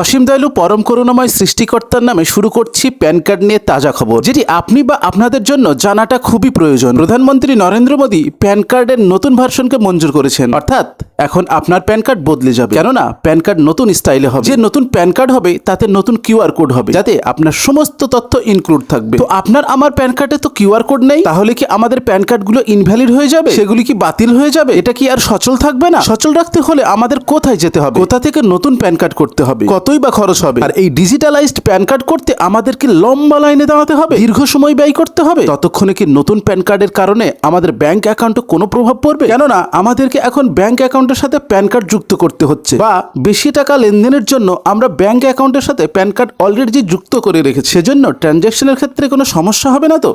অসীম দয়ালু পরম করুণাময় সৃষ্টিকর্তার নামে শুরু করছি প্যান কার্ড নিয়ে তাজা খবর, যেটি আপনি বা আপনাদের জন্য জানাটা খুবই প্রয়োজন। প্রধানমন্ত্রী নরেন্দ্র মোদী প্যান কার্ডের নতুন ভার্সনকে মঞ্জুর করেছেন। অর্থাৎ এখন আপনার প্যান কার্ড বদলে যাবে। কেননা, প্যান কার্ড নতুন স্টাইলে হবে। যে নতুন প্যান কার্ড হবে, তাতে নতুন কিউআর কোড হবে, যাতে আপনার সমস্ত তথ্য ইনক্লুড থাকবে। তো আপনার আমার প্যান কার্ডে তো কিউআর কোড নেই? তাহলে কি আমাদের প্যান কার্ডগুলো ইনভ্যালিড হয়ে যাবে? সেগুলি কি বাতিল হয়ে যাবে? এটা কি আর সচল থাকবে না? সচল রাখতে হলে আমাদের কোথায় যেতে হবে? কোথা থেকে নতুন প্যান কার্ড করতে হবে? কতই বা খরচ হবে? আর এই ডিজিটালাইজড প্যান কার্ড করতে আমাদেরকে লম্বা লাইনে দাঁড়াতে হবে। দীর্ঘ সময় ব্যয় করতে হবে। ততক্ষণে কি নতুন প্যান কার্ডের কারণে আমাদের ব্যাংক অ্যাকাউন্টে কোনো প্রভাব পড়বে? কেননা, আমাদেরকে এখন ব্যাংক অ্যাকাউন্টের সাথে প্যান কার্ড যুক্ত করতে হচ্ছে। বা বেশি টাকা লেনদেনের জন্য আমরা ব্যাংক অ্যাকাউন্টের সাথে প্যান কার্ড অলরেডি যুক্ত করে রেখেছি। সেজন্য ট্রানজ্যাকশনের ক্ষেত্রে কোনো সমস্যা হবে না তো?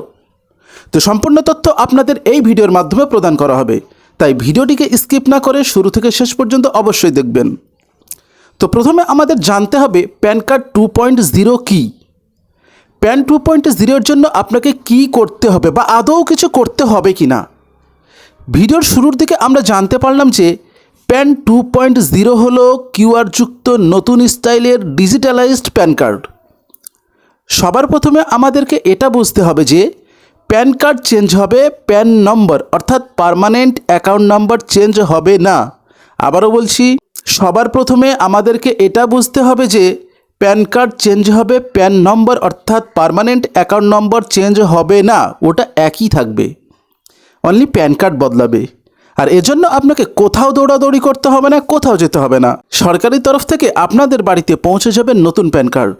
তো সম্পূর্ণ তথ্য আপনাদের এই ভিডিওর মাধ্যমে প্রদান করা হবে। তাই ভিডিওটিকে স্কিপ না করে শুরু থেকে শেষ পর্যন্ত অবশ্যই দেখবেন। তো প্রথমে আমাদের জানতে হবে PAN card two point zero কী? প্যান টু পয়েন্ট জিরোর জন্য আপনাকে কি করতে হবে বা আদৌ কিছু করতে হবে কি না? ভিডিওর শুরুর দিকে আমরা জানতে পারলাম যে প্যান টু পয়েন্ট জিরো হলো কিউআর যুক্ত নতুন স্টাইলের ডিজিটালাইজড প্যান কার্ড। সবার প্রথমে আমাদেরকে এটা বুঝতে হবে যে প্যান কার্ড চেঞ্জ হবে প্যান নম্বর, অর্থাৎ পার্মানেন্ট অ্যাকাউন্ট নম্বর চেঞ্জ হবে না। আবারও বলছি সবার প্রথমে আমাদেরকে এটা বুঝতে হবে যে প্যান কার্ড চেঞ্জ হবে প্যান নম্বর অর্থাৎ পার্মানেন্ট অ্যাকাউন্ট নম্বর চেঞ্জ হবে না, ওটা একই থাকবে। অনলি প্যান কার্ড বদলাবে। আর এজন্য আপনাকে কোথাও দৌড়াদৌড়ি করতে হবে না, কোথাও যেতে হবে না। সরকারি তরফ থেকে আপনাদের বাড়িতে পৌঁছে যাবে নতুন প্যান কার্ড।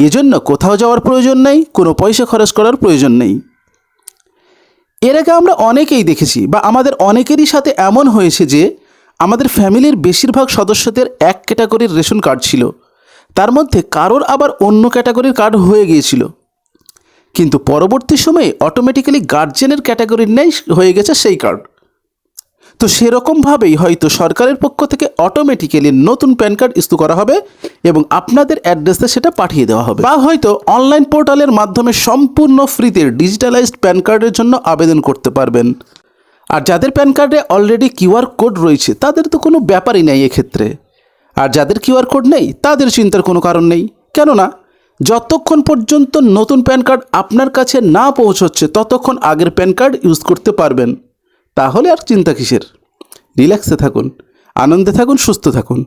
এজন্য কোথাও যাওয়ার প্রয়োজন নেই, কোনো পয়সা খরচ করার প্রয়োজন নেই। এর আগে আমরা অনেকেই দেখেছি বা আমাদের অনেকেরই সাথে এমন হয়েছে যে আমাদের ফ্যামিলির বেশিরভাগ সদস্যদের এক ক্যাটাগরির রেশন কার্ড ছিল। তার মধ্যে কারোর আবার অন্য ক্যাটাগরির কার্ড হয়ে গিয়েছিল। কিন্তু পরবর্তী সময়ে অটোমেটিক্যালি গার্জেনের ক্যাটাগরির নেই হয়ে গেছে সেই কার্ড। তো সেরকমভাবেই হয়তো সরকারের পক্ষ থেকে অটোমেটিক্যালি নতুন প্যান কার্ড ইস্যু করা হবে এবং আপনাদের অ্যাড্রেসে সেটা পাঠিয়ে দেওয়া হবে। বা হয়তো অনলাইন পোর্টালের মাধ্যমে সম্পূর্ণ ফ্রিতে ডিজিটালাইজড প্যান কার্ডের জন্য আবেদন করতে পারবেন। আর যাদের প্যান কার্ডে অলরেডি কিউআর কোড রয়েছে, তাদের তো কোনো ব্যাপারই নেই এক্ষেত্রে। আর যাদের কিউআর কোড নেই, তাদের চিন্তার কোনো কারণ নেই। কেননা, যতক্ষণ পর্যন্ত নতুন প্যান কার্ড আপনার কাছে না পৌঁছচ্ছে, ততক্ষণ আগের প্যান কার্ড ইউজ করতে পারবেন। তাহলে আর চিন্তা কিসের? রিল্যাক্সে থাকুন, আনন্দে থাকুন, সুস্থ থাকুন।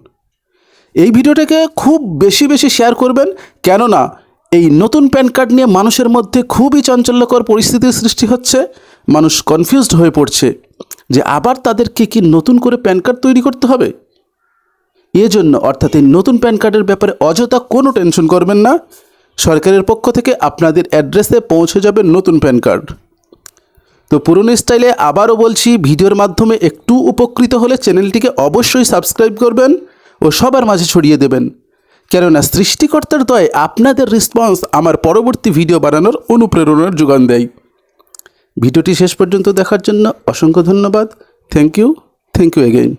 এই ভিডিওটাকে খুব বেশি বেশি শেয়ার করবেন, কেননা, এই নতুন প্যান কার্ড নিয়ে মানুষের মধ্যে খুবই চাঞ্চল্যকর পরিস্থিতির সৃষ্টি হচ্ছে। মানুষ কনফিউজড হয়ে পড়ছে যে আবার তাদেরকে কি নতুন করে প্যান কার্ড তৈরি করতে হবে? এজন্য অর্থাৎ এই নতুন প্যান কার্ডের ব্যাপারে অযথা কোনো টেনশন করবেন না। সরকারের পক্ষ থেকে আপনাদের অ্যাড্রেসে পৌঁছে যাবে নতুন প্যান কার্ড। তো পুরনো স্টাইলে আবারও বলছি, ভিডিওর মাধ্যমে একটু উপকৃত হলে চ্যানেলটিকে অবশ্যই সাবস্ক্রাইব করবেন ও সবার মাঝে ছড়িয়ে দেবেন। কেননা সৃষ্টিকর্তার দয়ে আপনাদের রেসপন্স আমার পরবর্তী ভিডিও বানানোর অনুপ্রেরণার যোগান দেয়। ভিডিওটি শেষ পর্যন্ত দেখার জন্য অসংখ্য ধন্যবাদ। Thank you thank you again